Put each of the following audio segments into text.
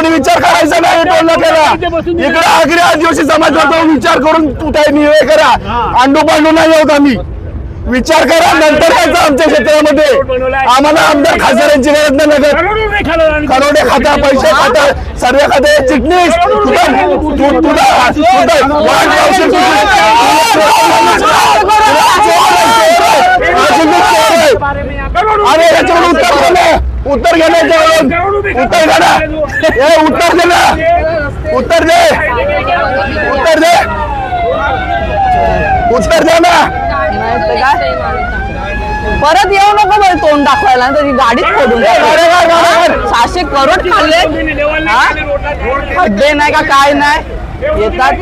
कोणी विचार करायचा नाही टोल नाक्याला इकडे आगरी आदिवासी समाज होतो विचार करून कुठे निर्णय करा. अंडू पांडू नाही होत आम्ही. विचार करा नंतर यायचं आमच्या क्षेत्रामध्ये. आम्हाला आमदार खासदारांची गरज नाही लागत. करोडे खाता पैसे खाता सर्व खाते चिटणीस तु-. अरे याच्यावर उत्तर घे ना उत्तर घे ना याच्यावरून उत्तर घे ना. ए उत्तर दे ना. उत्तर दे. उत्तर दे. उत्तर दे ना? परत येऊ नको बरं तोंड दाखवायला ना तरी गाडीच फोडून. सहाशे करोड खाल्ले? खड्डे नाही का काय नाही? येतात.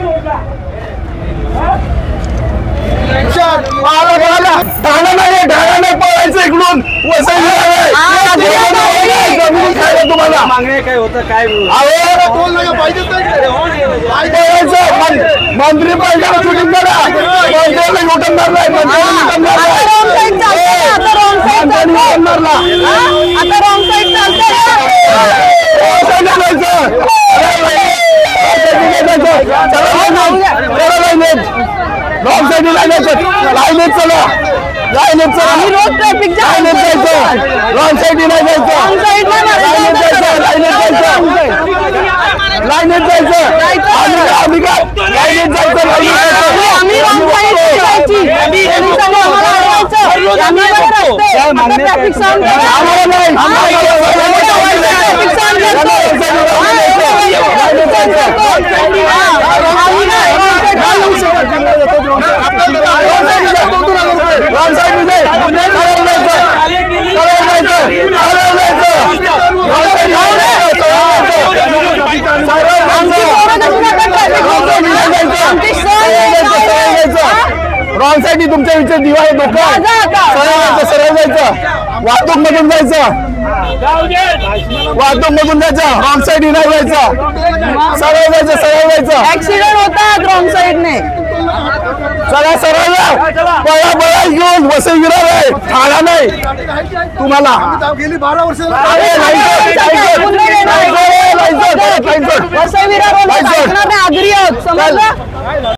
काय होतं काय मंत्री पाहिजे शूटिंग करा मंत्र्याला लुटून हा? Wrong side. चला लाईनीत. लाईनीत. रोज ट्रॅफिक जायचं. रॉंग नाही जायचं. लाईनीत जायचं लाईनीत जायचं जायचं. आम्ही काय- आम्ही काय लाईनीत जायचं लाईनीत जायचं आम्ही wrong side जायची. पोलिसांनी आम्हाला अडवायचं. आम्ही बरं रस्ते. काय मागणी आता काय? traffic sound करा. आम्हाला नाही आम्हाला traffic sound करतो. लाईनीत जायचं. हा, आम्ही नाही, wrong side जाऊ. रॉंग साईडला जाय. सरळ जायचं. सरळ जायचं. सरळ जायचं. रॉंग साईडला जायचं. सरळ जायचं. आमची पोरं कशी जातात traffic मध्ये? आमची सोय नाही. साईड तुमच्या विचार दिवा आता. सरळ जायचं सरळ जायचं वाहतूक मधून जायचं. वाहतूक मधून जायचं. रॉंग साईड नाही जायचं. सरळ जायचं सरळ जायचं ऍक्सिडेंट होतात रॉंग साईडने चला सरळ पळा पळा घेऊन वसई गिराव आहे. ठाणा नाही. तुम्हाला. गेली बारा वर्ष. आगरी आहोत. समजलं?